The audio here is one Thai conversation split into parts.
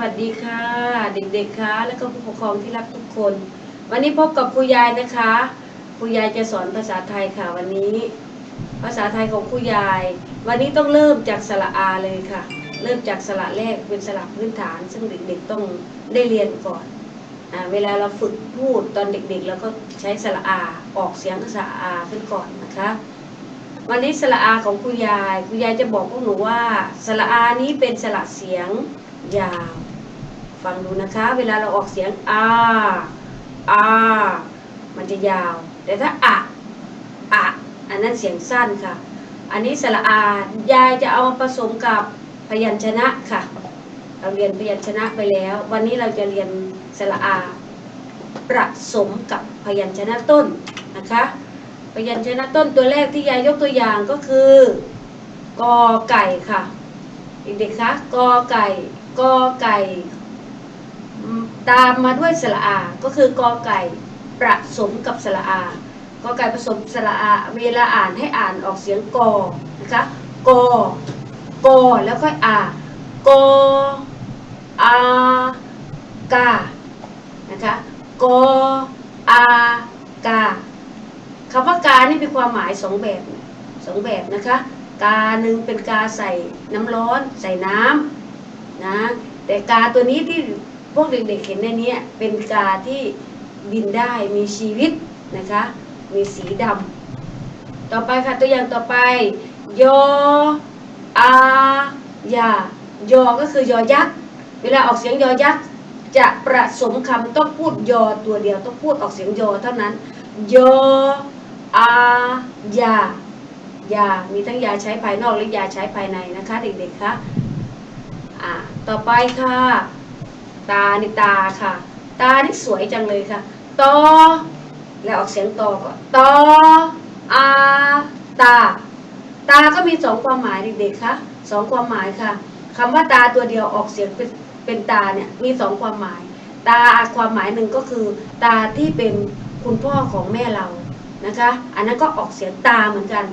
วัสดีค่ะ เด็กๆค่ะแล้วก็ผู้ปกครองที่รักทุกคน วันนี้พบกับครูยายนะคะครูยายจะสอนภาษาไทยค่ะวันนี้ ภาษาไทยของครูยาย วันนี้ต้องเริ่มจากสระอาเลยค่ะ เริ่มจากสระแรกเป็นสระพื้นฐาน ซึ่งเด็กๆต้องได้เรียนก่อนอเวลาเราฝึกพูดตอนเด็กๆเราก็ใช้สระอาออกเสียงสระอาขึ้นก่อนนะคะวันนี้สระอาของครูยายครูยายจะบอกพวกหนูว่าสระอานี้เป็นสระเสียง ยาว ฟังดูนะคะ เวลาเราออกเสียงอาอามันจะยาว แต่ถ้าอะอะอันนั้นเสียงสั้นค่ะ อันนี้สระอายายจะเอามาผสมกับพยัญชนะค่ะ เราเรียนพยัญชนะไปแล้ว วันนี้เราจะเรียนสระอาผสมกับพยัญชนะต้นนะคะ พยัญชนะต้นตัวแรกที่ยายยกตัวอย่างก็คือกอไก่ค่ะเด็กๆคะกอไก่ กอไก่ ตามมาด้วยสระอา ก็คือกอไก่ผสมกับสระอากอไก่ผสมสระอา เวลาอ่านให้อ่านออกเสียงกอนะคะกอกอแล้วค่อยอากออากานะคะกออากาคำว่ากานี่มีความหมายสองแบบสองแบบนะคะ กาหนึ่งเป็นกาใส่น้ำร้อนใส่น้ำ นะ แต่กาตัวนี้ที่พวกเด็กๆเห็นในนี้เป็นกาที่บินได้มีชีวิตนะคะ มีสีดำต่อไปค่ะตัวอย่างต่อไปยออายายอก็คือยอยักษ์เวลาออกเสียงยอยักษ์จะประสมคำต้องพูดยอตัวเดียวต้องพูดออกเสียงยอเท่านั้นยออายายา มีทั้งยาใช้ภายนอกและยาใช้ภายในนะคะ เด็กๆคะ อ่าต่อไปค่ะ ตานี่ตาค่ะ ตานี่สวยจังเลยค่ะตอแล้วออกเสียงตอก่อนตออาตา ตาก็มีสองความหมายเด็กๆคะสองความหมายค่ะคำว่าตาตัวเดียวออกเสียงเป็นเป็นตาเนี่ยมีสองความหมาย ตาความหมายหนึ่งก็คือ ตาที่เป็นคุณพ่อของแม่เรานะคะ อันนั้นก็ออกเสียงตาเหมือนกัน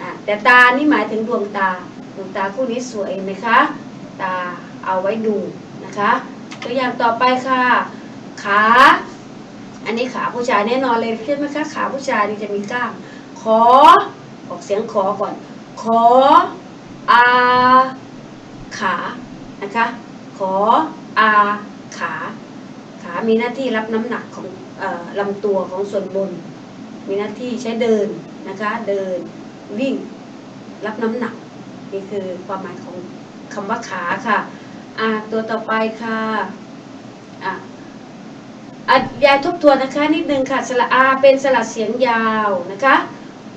อ่าแต่ตานี่หมายถึงดวงตา ดวงตาคู่นี้สวยไหมคะ ตาเอาไว้ดูนะคะ ตัวอย่างต่อไปค่ะ ขา อันนี้ขาผู้ชายแน่นอนเลยใช่ไหมคะขาผู้ชายนี่จะมีกล้าม ขอ ออกเสียงขอก่อน ขออาขานะคะ ขออาขา ขามีหน้าที่รับน้ำหนักของออลำตัวของส่วนบน มีหน้าที่ใช้เดินนะคะ เดินวิ่งรับน้ำหนัก นี่คือความหมายของ คำว่าขาค่ะ อะตัวต่อไปค่ะอะ อะยายทบทวนนะคะนิดนึงค่ะ สระอาเป็นสระเสียงยาวนะคะ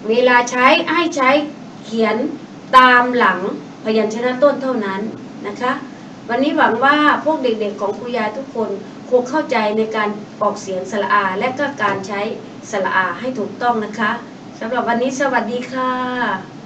เวลาใช้ให้ใช้เขียนตามหลังพยัญชนะต้นเท่านั้นนะคะ วันนี้หวังว่าพวกเด็กๆของครูยายทุกคนคงเข้าใจในการออกเสียงสระอา และก็การใช้สระอาให้ถูกต้องนะคะสำหรับวันนี้สวัสดีค่ะ